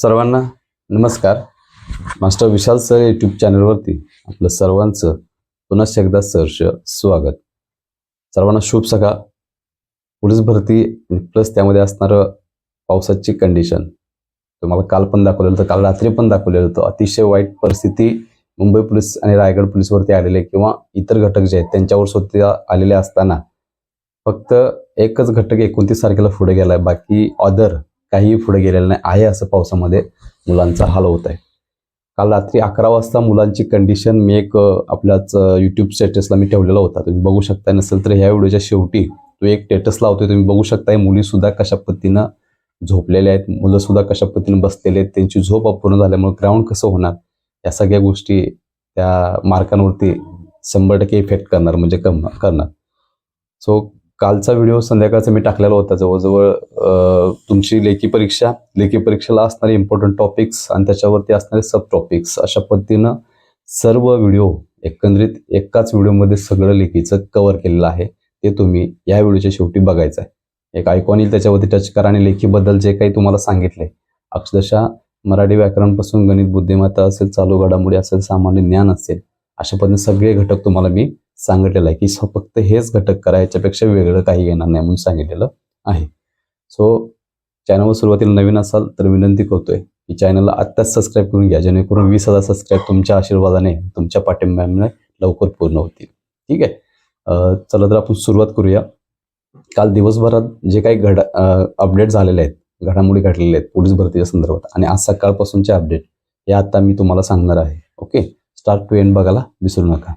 सर्वांना नमस्कार. मास्टर विशाल sir YouTube चॅनलवरती आपलं सर्वांचं पुन्हा एकदा सहर्ष स्वागत. सर्वांना शुभ सकाळ. पोलीस भरती प्लस त्यामध्ये असणारं पावसाची कंडिशन तुम्हाला काल पण दाखवलेलं होतं काल रात्री पण दाखवलेलं होतं. अतिशय वाईट परिस्थिती मुंबई पोलीस आणि रायगड पोलीसवरती आलेले किंवा इतर घटक जे आहेत त्यांच्यावर सुद्धा आलेले असताना फक्त एकच घटक एकोणतीस तारखेला पुढे गेलाय. बाकी ऑदर काहीही पुढे गेलेलं नाही. आहे असं पावसामध्ये मुलांचा हाल होत आहे. काल रात्री अकरा वाजता मुलांची कंडिशन मी एक आपल्याच युट्यूब स्टेटसला मी ठेवलेला होता. तुम्ही बघू शकता नसेल तर ह्या व्हिडिओच्या शेवटी तो एक स्टेटस लावतोय तुम्ही बघू शकता मुलीसुद्धा कशा पद्धतीनं झोपलेल्या आहेत. मुलंसुद्धा कशा पद्धतीनं बसलेले आहेत. त्यांची झोप अपूर्ण झाल्यामुळे ग्राउंड कसं होणार? या सगळ्या गोष्टी त्या मार्कांवरती शंभर टक्के इफेक्ट करणार म्हणजे कम करणार. सो कालचा व्हिडिओ संध्याकाळचा मी टाकलेला होता जवळजवळ तुमची लेखी परीक्षा लेखी परीक्षेला असणारे इम्पॉर्टंट टॉपिक्स आणि त्याच्यावरती असणारे सब टॉपिक्स अशा पद्धतीनं सर्व व्हिडिओ एकंदरीत एकाच व्हिडिओमध्ये सगळं लेखीचं कव्हर केलेलं आहे. ते तुम्ही या व्हिडिओच्या शेवटी बघायचं आहे. एक आयकॉन येईल त्याच्यावरती टच करा आणि लेखीबद्दल जे काही तुम्हाला सांगितले अक्षरशः मराठी व्याकरणपासून गणित बुद्धिमत्ता असेल चालू घडामोडी असेल सामान्य ज्ञान असेल अशा पद्धतीने सगळे घटक तुम्हाला मी सांगितलेलं आहे की फक्त हेच घटक करा याच्यापेक्षा वेगळं काही येणार नाही म्हणून सांगितलेलं आहे. सो चॅनलवर सुरुवातीला नवीन असाल तर विनंती करतोय की चॅनलला आत्ताच सबस्क्राईब करून घ्या. जेणेकरून वीस हजार सबस्क्राईब तुमच्या आशीर्वादाने तुमच्या पाठिंब्यामुळे लवकर पूर्ण होतील. ठीक आहे? चला तर आपण सुरुवात करूया. काल दिवसभरात जे काही घड अपडेट झालेले आहेत घडामोडी घडलेल्या आहेत पोलीस भरतीच्या संदर्भात आणि आज सकाळपासूनचे अपडेट हे आता मी तुम्हाला सांगणार आहे. ओके स्टार्ट टू एंड बघायला विसरू नका.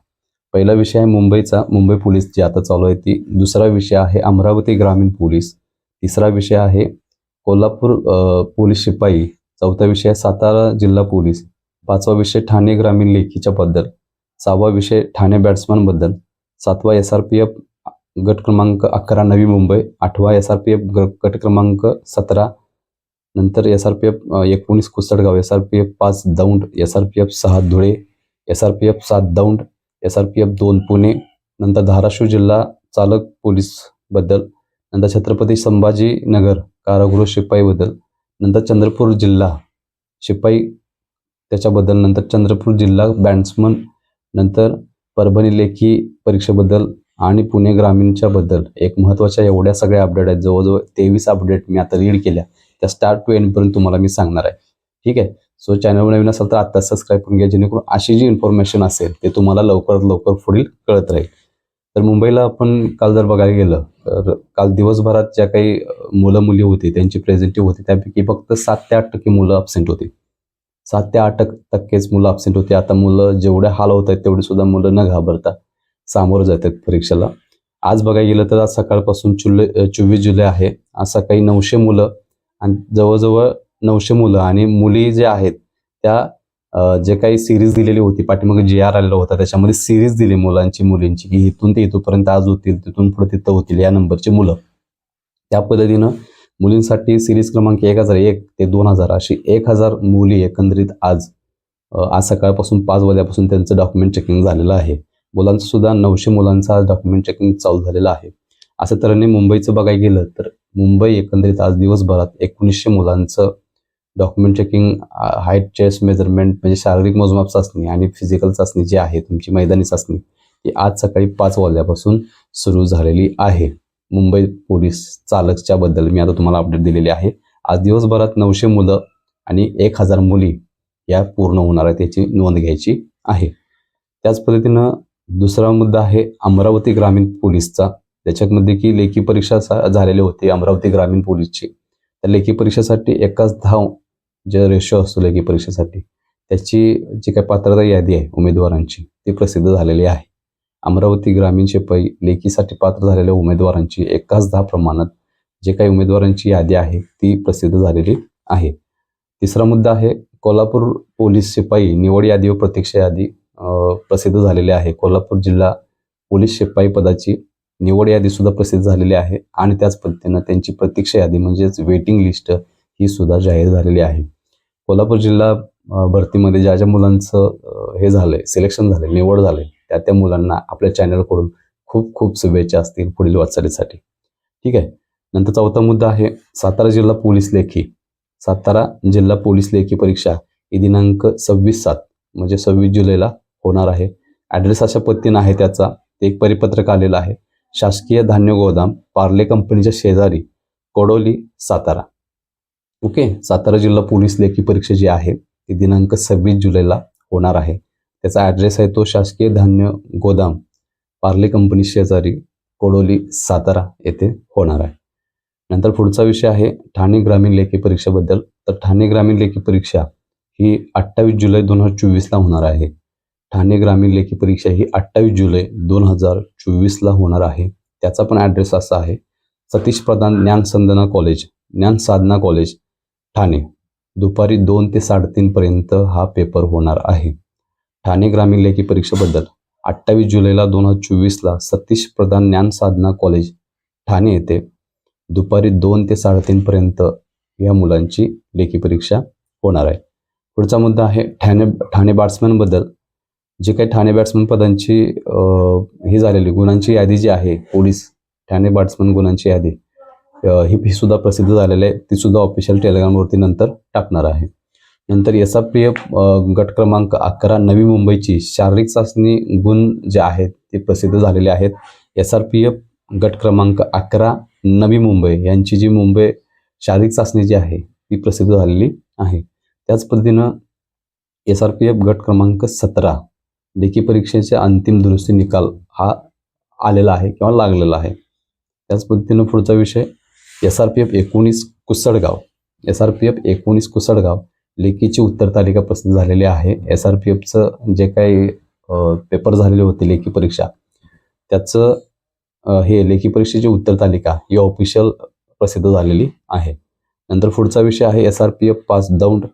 पहिला विषय आहे मुंबईचा. मुंबई पोलीस जी आता चालू आहे ती दुसरा विषय आहे अमरावती ग्रामीण पोलीस. तिसरा विषय आहे कोल्हापूर पोलीस शिपाई. चौथा विषय आहे सातारा जिल्हा पोलीस. पाचवा विषय ठाणे ग्रामीण लेखीच्या बद्दल. सहावा विषय ठाणे बॅट्समॅनबद्दल सातवा एस आर पी एफ गट क्रमांक अकरा नवी मुंबई. आठवा एस आर पी एफ गट क्रमांक सतरा. नंतर एस आर पी एफ एकोणीस Kusadgaon. S R P F पाच Daund. S R P F सहा Dhule. S R P F सात Daund. S R P F दोन पुणे नंतर धाराशिव जिल्हा चालक पोलीसबद्दल नंतर छत्रपती संभाजीनगर कारागृह शिपाईबद्दल नंतर चंद्रपूर जिल्हा शिपाई त्याच्याबद्दल नंतर चंद्रपूर जिल्हा बॅट्समन नंतर परभणी लेखी परीक्षेबद्दल आणि पुणे ग्रामीणच्या बद्दल. एक महत्त्वाच्या एवढ्या सगळ्या अपडेट आहेत. जवळजवळ तेवीस अपडेट मी आता रीड केल्या. त्या स्टार्ट टू एंडपर्यंत तुम्हाला मी सांगणार आहे. ठीक आहे? सो चॅनलवर नवीन असाल तर आत्ताच सबस्क्राईब करून घ्या जेणेकरून अशी जी इन्फॉर्मेशन असेल ते तुम्हाला लवकरात लवकर पुढील कळत राहील. तर मुंबईला आपण काल जर बघायला गेलं तर काल दिवसभरात ज्या काही मुलं मुली होती त्यांची प्रेझेंटिव्ह होती त्यापैकी फक्त सात ते आठ टक्के मुलं अब्सेंट होती. सात ते आठ टक्केच मुलं अब्सेंट होती. आता मुलं जेवढे हाल होत आहेत तेवढे सुद्धा मुलं न घाबरता सामोरं जात आहेत परीक्षेला. आज बघायला गेलं तर आज सकाळपासून चुले चोवीस जुलै आहे. आज सकाळी नऊशे मुलं आणि जवळजवळ नऊशे मुलं आणि मुली जे आहेत त्या जे काही सिरीज दिलेली होती पाठीमागे जी आर आलेला होता त्याच्यामध्ये सिरीज दिली मुलांची मुलींची की इथून ते इथूपर्यंत आज होतील तिथून पुढे तिथं होतील या नंबरची मुलं. त्या पद्धतीनं मुलींसाठी सिरीज क्रमांक एक हजार एक ते दोन हजार अशी एक हजार मुली एकंदरीत आज आज सकाळपासून पाच वाजल्यापासून त्यांचं डॉक्युमेंट चेकिंग झालेलं आहे. मुलांचं सुद्धा नऊशे मुलांचं आज डॉक्युमेंट चेकिंग चालू झालेलं आहे. असं तऱ्हेने मुंबईचं बघायला गेलं तर मुंबई एकंदरीत आज दिवसभरात एकोणीसशे मुलांचं document checking height chest measurement म्हणजे शारीरिक मोजमाप चाचणी आणि फिजिकल चाचणी जी आहे तुमची मैदानी चाचणी ती आज सकाळी पाच वाजल्यापासून सुरू झालेली आहे. मुंबई पोलीस चालकच्या बद्दल मी आता तुम्हाला अपडेट दिलेली आहे. आज दिवसभरात नऊशे मुलं आणि एक हजार मुली या पूर्ण होणार आहेत याची नोंद घ्यायची आहे. त्याच पद्धतीनं दुसरा मुद्दा आहे अमरावती ग्रामीण पोलीसचा. त्याच्यामध्ये की लेखी परीक्षा सा- झालेली होती अमरावती ग्रामीण पोलीसची. तर लेखी परीक्षेसाठी एकाच धाव जे रेशो असतो लेखी परीक्षेसाठी त्याची जी काही पात्रता यादी आहे उमेदवारांची ती प्रसिद्ध झालेली आहे. अमरावती ग्रामीण शिपाई लेखीसाठी पात्र झालेल्या उमेदवारांची एकाच दहा प्रमाणात जे काही उमेदवारांची यादी आहे ती प्रसिद्ध झालेली आहे. तिसरा मुद्दा आहे कोल्हापूर पोलीस शिपाई निवड यादी व प्रतीक्षा यादी प्रसिद्ध झालेली आहे. कोल्हापूर जिल्हा पोलीस शिपाई पदाची निवड यादी सुद्धा प्रसिद्ध झालेली आहे आणि त्याच पद्धतीनं त्यांची प्रतीक्षा यादी म्हणजेच वेटिंग लिस्ट ही सुद्धा जाहीर झालेली आहे. कोल्हापूर जिल्हा भरतीमध्ये ज्या ज्या मुलांचं हे झालंय सिलेक्शन झालंय निवड झालंय त्या त्या मुलांना आपल्या चॅनलकडून खूप खूप शुभेच्छा असतील पुढील वाटचालीसाठी. ठीक आहे? नंतर चौथा मुद्दा आहे सातारा जिल्हा पोलीस लेखी. सातारा जिल्हा पोलीस लेखी परीक्षा ही दिनांक सव्वीस सात म्हणजे सव्वीस जुलैला होणार आहे. ॲड्रेस अशा पद्धतीनं आहे त्याचा ते एक परिपत्रक आलेलं आहे. शासकीय धान्य गोदाम पार्ले कंपनीच्या शेजारी कोडोली सातारा. ओके? सातारा जिल्हा पोलीस लेखी परीक्षा जी आहे ती दिनांक सव्वीस जुलैला होणार आहे. त्याचा ॲड्रेस आहे तो शासकीय धान्य गोदाम पार्ले कंपनी शेजारी कोडोली सातारा येथे होणार आहे. नंतर पुढचा विषय आहे ठाणे ग्रामीण लेखी परीक्षेबद्दल. तर ठाणे ग्रामीण लेखी परीक्षा ही अठ्ठावीस जुलै दोन हजार चोवीसला होणार आहे. ठाणे ग्रामीण लेखी परीक्षा ही अठ्ठावीस जुलै दोन हजार चोवीसला होणार आहे. त्याचा पण ॲड्रेस असा आहे सतीश प्रधान ज्ञान संदना कॉलेज ज्ञान साधना कॉलेज. ठाणे. दुपारी दोन ते साडेतीनपर्यंत हा पेपर होणार आहे. ठाणे ग्रामीण लेखी परीक्षेबद्दल अठ्ठावीस जुलैला दोन हजार चोवीसला सतीश प्रधान ज्ञान साधना कॉलेज ठाणे येथे दुपारी दोन ते साडेतीनपर्यंत या मुलांची लेखी परीक्षा होणार आहे. पुढचा मुद्दा आहे ठाणे ठाणे बॅट्समॅनबद्दल जे काही ठाणे बॅट्समन पदांची हे झालेली गुणांची यादी जी आहे पोलीस ठाणे बॅट्समन गुणांची यादी ही ही सुद्धा प्रसिद्ध झालेली आहे. ती सुद्धा ऑफिशियल टेलिग्रामवरती नंतर टाकणार आहे. नंतर एस आर पी एफ गट क्रमांक अकरा नवी मुंबईची शारीरिक चाचणी गुण जे आहेत ते प्रसिद्ध झालेले आहेत. एस आर पी एफ गट क्रमांक अकरा नवी मुंबई यांची जी मुंबई शारीरिक चाचणी जी आहे ती प्रसिद्ध झालेली आहे. त्याच पद्धतीनं एस आर पी एफ गट क्रमांक सतरा लेखी परीक्षेचे अंतिम दुरुस्ती निकाल हा आलेला आहे किंवा लागलेला आहे. त्याच पद्धतीनं पुढचा विषय एस आर पी एफ एकोणीस Kusadgaon S R P F एकोणीस कुसडगाव लेखीची उत्तर तालिका प्रसिद्ध झालेली आहे. एस आर पी एफचं जे काही पेपर झालेले होते लेखी परीक्षा त्याचं हे लेखी परीक्षेची उत्तर तालिका ही ऑफिशियल प्रसिद्ध झालेली आहे. नंतर पुढचा विषय आहे एस आर पी एफ पास दौंड.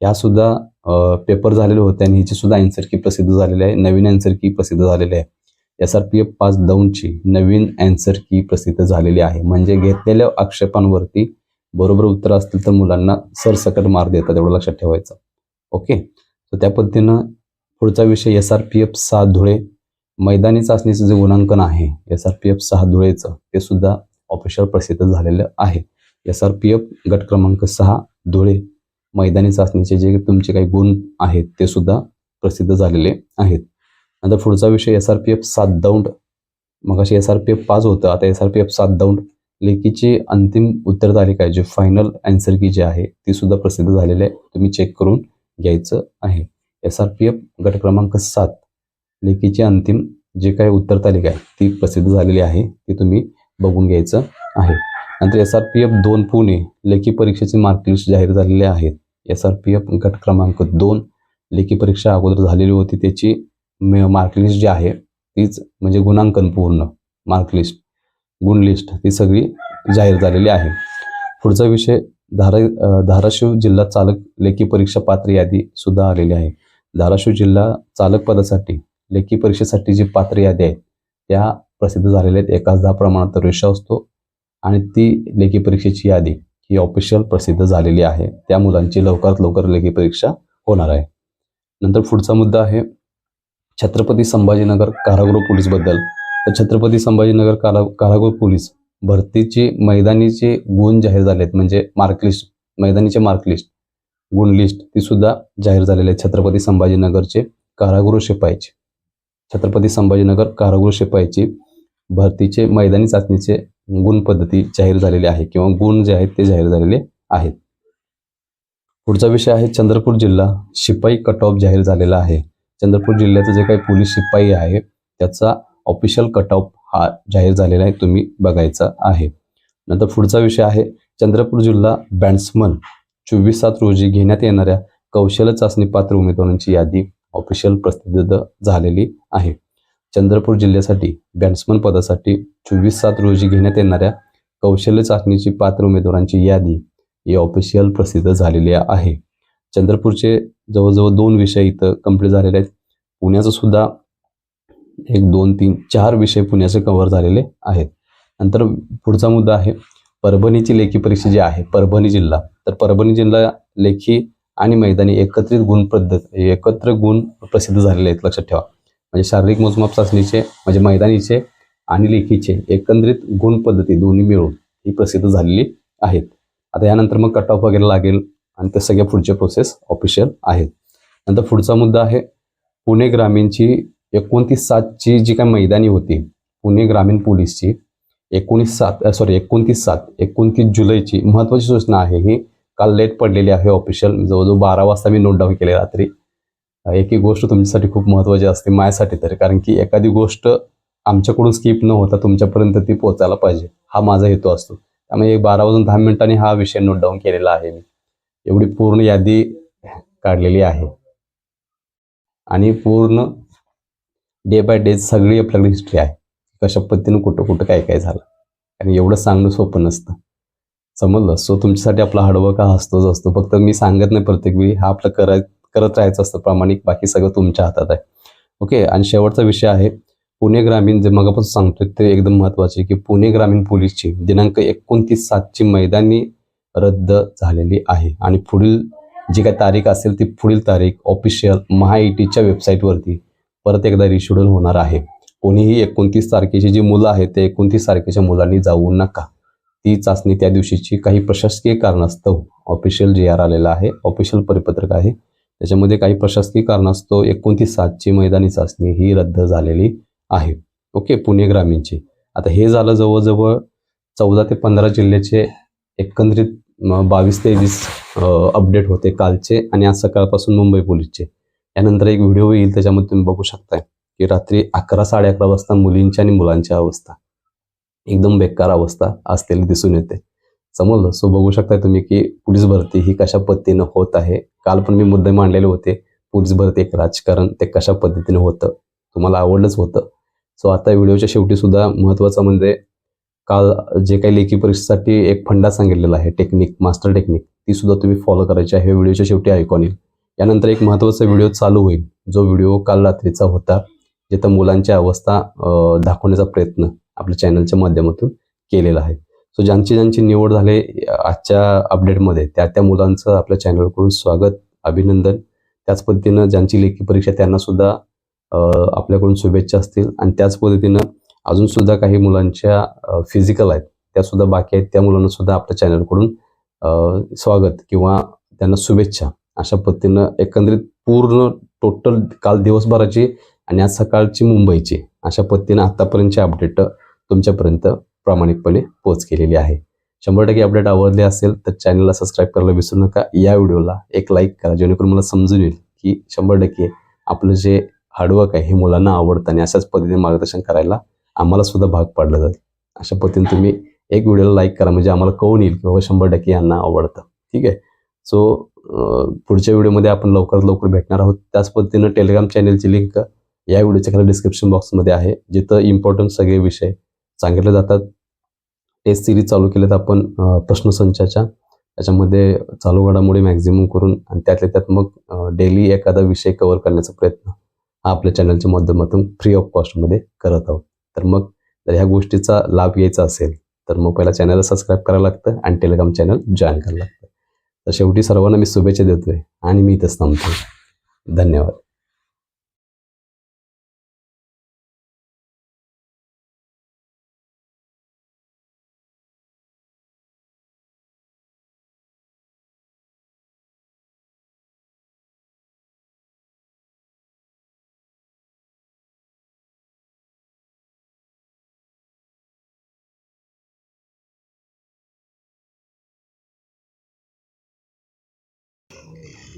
ह्यासुद्धा पेपर झालेले होते आणि ह्याची सुद्धा अँसर की प्रसिद्ध झालेली आहे. नवीन अँसर की प्रसिद्ध झालेली आहे. एस आर पी एफ पाच दौंडची नवीन अँसर की प्रसिद्ध झालेली आहे. म्हणजे घेतलेल्या आक्षेपांवरती बरोबर उत्तर असतील तर मुलांना सरसकट मार्क देतात एवढं लक्षात ठेवायचं. ओके तर त्या पद्धतीनं पुढचा विषय एस आर पी एफ सहा धुळे मैदानी चाचणीचं जे गुणांकन आहे एस आर पी एफ सहा धुळेचं ते सुद्धा ऑफिशियल प्रसिद्ध झालेलं आहे. एस आर पी एफ गट क्रमांक सहा धुळे मैदानी चाचणीचे जे तुमचे काही गुण आहेत ते सुद्धा प्रसिद्ध झालेले आहेत. नंतर पुढचा विषय एस आर पी एफ सात दौंड. मगाशी एस आर पी एफ पाच होतं. आता एस आर पी एफ सात दौंड लेखीची अंतिम उत्तर तालिका आहे जे फायनल अँसर की जी आहे ती सुद्धा प्रसिद्ध झालेली आहे. तुम्ही चेक करून घ्यायचं आहे. एस आर पी एफ गट क्रमांक सात लेखीची अंतिम जे काही उत्तर तालिका आहे ती प्रसिद्ध झालेली आहे ती तुम्ही बघून घ्यायचं आहे. नंतर एस आर पी एफ दोन पुणे लेखी परीक्षेचे मार्कलिस्ट जाहीर झालेले आहेत एस आर पी एफ गट क्रमांक दोन लेखी परीक्षा अगोदर झालेली होती त्याची मार्कलिस्ट जी आहे तीच म्हणजे गुणांकन पूर्ण मार्कलिस्ट गुण लिस्ट ती सगळी जाहीर झालेली आहे. पुढचा विषय धारा धाराशिव जिल्हा चालक लेखी परीक्षा पात्र यादी सुद्धा आलेली आहे. धाराशिव जिल्हा चालक पदासाठी लेखी परीक्षेसाठी जी पात्र यादी आहे त्या प्रसिद्ध झालेल्या आहेत. एकाच दहा प्रमाणात रेषा असतो आणि ती लेखी परीक्षेची यादी ही ऑफिशियल प्रसिद्ध झालेली आहे. त्या मुलांची लवकरात लवकर लेखी परीक्षा होणार आहे. नंतर पुढचा मुद्दा आहे छत्रपती संभाजीनगर कारागृह पोलीसबद्दल. तर छत्रपती संभाजीनगर कारा कारागृह पोलीस भरतीची मैदानीचे गुण जाहीर झाले आहेत म्हणजे मार्कलिस्ट मैदानीचे मार्कलिस्ट गुण लिस्ट ती सुद्धा जाहीर झालेली आहे छत्रपती संभाजीनगरचे कारागृह शिपाईचे. छत्रपती संभाजीनगर कारागृह शिपाईची भरतीचे मैदानी चाचणीचे गुण पद्धती जाहीर झालेली आहे किंवा गुण जे आहेत ते जाहीर झालेले आहेत. पुढचा विषय आहे चंद्रपूर जिल्हा शिपाई कट ऑफ जाहीर झालेला आहे. चंद्रपूर जिल्ह्याचं जे काही पोलीस शिपाई आहे त्याचा ऑफिशियल कट ऑफ हा जाहीर झालेला आहे तुम्ही बघायचा आहे. नंतर पुढचा विषय आहे चंद्रपूर जिल्हा बॅट्समन चोवीस सात रोजी घेण्यात येणाऱ्या कौशल्य चाचणी पात्र उमेदवारांची यादी ऑफिशियल प्रसिद्ध झालेली आहे. चंद्रपूर जिल्ह्यासाठी बॅट्समन पदासाठी चोवीस सात रोजी घेण्यात येणाऱ्या कौशल्य चाचणीची पात्र उमेदवारांची यादी ही ऑफिशियल प्रसिद्ध झालेली आहे. चंद्रपूरचे जवळजवळ दोन विषय इथं कंप्लीट झालेले आहेत. पुण्याचं सुद्धा एक दोन तीन चार विषय पुण्याचे कव्हर झालेले आहेत. नंतर पुढचा मुद्दा आहे परभणीची लेखी परीक्षा जी आहे परभणी जिल्हा. तर परभणी जिल्हा लेखी आणि मैदानी एकत्रित गुण पद्धत एकत्र गुण प्रसिद्ध झालेले आहेत लक्षात ठेवा. म्हणजे शारीरिक मोजमाप चाचणीचे म्हणजे मैदानीचे आणि लेखीचे एकंदरीत गुण पद्धती दोन्ही मिळून ही प्रसिद्ध झालेली आहेत. आता यानंतर मग कट ऑफ वगैरे लागेल. आणि ते सगळे पुढचे प्रोसेस ऑफिशियल आहेत. नंतर पुढचा मुद्दा आहे पुणे ग्रामीणची एकोणतीस सातची जी काही मैदानी होती पुणे ग्रामीण पोलीसची एकोणीस सात सॉरी एकोणतीस सात एकोणतीस जुलैची महत्त्वाची सूचना आहे ही काल लेट पडलेली आहे ऑफिशियल जवळजवळ बारा वाजता मी नोट डाऊन केले रात्री. एक एक गोष्ट तुमच्यासाठी खूप महत्त्वाची असते माझ्यासाठी तरी. कारण की एखादी गोष्ट आमच्याकडून स्किप न होता तुमच्यापर्यंत ती पोहोचायला पाहिजे. हा माझा हेतू असतो. त्यामुळे एक बारा वाजून दहा मिनिटांनी हा विषय नोट डाऊन केलेला आहे मी. एवढी पूर्ण यादी काढलेली आहे. आणि पूर्ण डे बाय डे सगळी आपल्याकडे हिस्ट्री आहे. कशा पद्धतीनं कुठं कुठं काय काय झालं. आणि एवढं सांगणं सोपं नसतं. समजलं? सो तुमच्यासाठी आपला हार्डवर्क हा असतोच असतो. फक्त मी सांगत नाही प्रत्येक वेळी. हा आपलं करत करत राहायचं असतं. प्रामाणिक बाकी सगळं तुमच्या हातात आहे. ओके आणि शेवटचा विषय आहे. पुणे ग्रामीण जे मगापासून सांगतोय ते एकदम महत्त्वाचे की पुणे ग्रामीण पोलीसची दिनांक एकोणतीस सातची मैदानी रद्द झालेली आहे. आणि पुढील जी काही तारीख असेल ती पुढील तारीख ऑफिशियल महाईटीच्या वेबसाईटवरती परत एकदा रिशेड्यूल होणार आहे. कोणीही एकोणतीस तारखेची जी मुलं आहेत ते एकोणतीस तारखेच्या मुलांनी जाऊ नका. ती चाचणी त्या दिवशीची काही प्रशासकीय कारणास्तव ऑफिशियल जे आर आलेला आहे ऑफिशियल परिपत्रक आहे. त्याच्यामध्ये काही प्रशासकीय कारणास्तव एकोणतीस सातची मैदानी चाचणी ही रद्द झालेली आहे. ओके पुणे ग्रामीणची. आता हे झालं जवळजवळ चौदा ते पंधरा जिल्ह्याचे एकंदरीत बावीस तेवीस अपडेट होते कालचे आणि आज सकाळपासून मुंबई पोलीसचे. यानंतर एक व्हिडिओ येईल त्याच्यामध्ये तुम्ही बघू शकताय की रात्री अकरा साडे अकरा वाजता मुलींची आणि मुलांची अवस्था. एकदम बेकार अवस्था असलेली दिसून येते. समजलं? सो बघू शकताय तुम्ही की पोलीस भरती ही कशा पद्धतीनं होत आहे. काल पण मी मुद्दे मांडलेले होते. पोलीस भरती एक राजकारण ते कशा पद्धतीने होतं? तुम्हाला आवडलंच होतं. सो आता व्हिडिओच्या शेवटी सुद्धा महत्त्वाचं म्हणजे काल जे काही लेखी परीक्षेसाठी एक फंडा सांगितलेला आहे टेक्निक मास्टर टेक्निक ती सुद्धा तुम्ही फॉलो करायची आहे. व्हिडिओच्या शेवटी ऐकून येईल यानंतर एक महत्त्वाचा व्हिडिओ चालू होईल जो व्हिडिओ काल रात्रीचा होता जिथं मुलांची अवस्था दाखवण्याचा प्रयत्न आपल्या चॅनलच्या माध्यमातून केलेला आहे. सो ज्यांची ज्यांची निवड झाले आजच्या अपडेटमध्ये त्या त्या मुलांचं आपल्या चॅनलकडून स्वागत अभिनंदन. त्याच पद्धतीनं ज्यांची लेखी परीक्षा त्यांना सुद्धा आपल्याकडून शुभेच्छा असतील. आणि त्याच पद्धतीनं अजून सुद्धा काही मुलांच्या फिजिकल आहेत त्या सुद्धा बाकी आहेत. त्या मुलांना सुद्धा आपल्या चॅनलकडून स्वागत किंवा त्यांना शुभेच्छा. अशा पद्धतीनं एकंदरीत पूर्ण टोटल काल दिवसभराची आणि आज सकाळची मुंबईची अशा पद्धतीनं आत्तापर्यंतची अपडेट तुमच्यापर्यंत प्रामाणिकपणे पोच केलेली आहे. शंभर टक्के अपडेट आवडले असेल तर चॅनलला सबस्क्राईब करायला विसरू नका. या व्हिडिओला एक लाईक करा जेणेकरून मला समजून येईल की शंभर टक्के आपलं जे हार्डवर्क आहे हे मुलांना आवडतं आणि अशाच पद्धतीने मार्गदर्शन करायला आम्हाला सुद्धा भाग पाडलं जाईल. अशा पद्धतीने तुम्ही एक व्हिडिओला लाईक करा. म्हणजे आम्हाला कळून येईल की बाबा शंभर टक्के यांना आवडतं. ठीक आहे? सो पुढच्या व्हिडिओमध्ये आपण लवकरात लवकर भेटणार आहोत. त्याच पद्धतीनं टेलिग्राम चॅनलची लिंक या व्हिडिओच्या खाली डिस्क्रिप्शन बॉक्समध्ये आहे. जिथं इम्पॉर्टंट सगळे विषय सांगितले जातात. टेस्ट सिरीज चालू केलेत आपण प्रश्नसंचाच्या. त्याच्यामध्ये चालू घडामोडी मॅक्झिमम करून आणि त्यातल्या त्यात मग डेली एखादा विषय कव्हर करण्याचा प्रयत्न हा आपल्या चॅनलच्या माध्यमातून फ्री ऑफ कॉस्टमध्ये करत आहोत. तर मग जर ह्या गोष्टीचा लाभ घ्यायचा असेल तर मग पहिला चॅनलला सबस्क्राईब करायला लागतं आणि टेलिग्राम चॅनल जॉईन करायला लागतं. तर शेवटी सर्वांना मी शुभेच्छा देतोय आणि मी इथंच थांबतो धन्यवाद.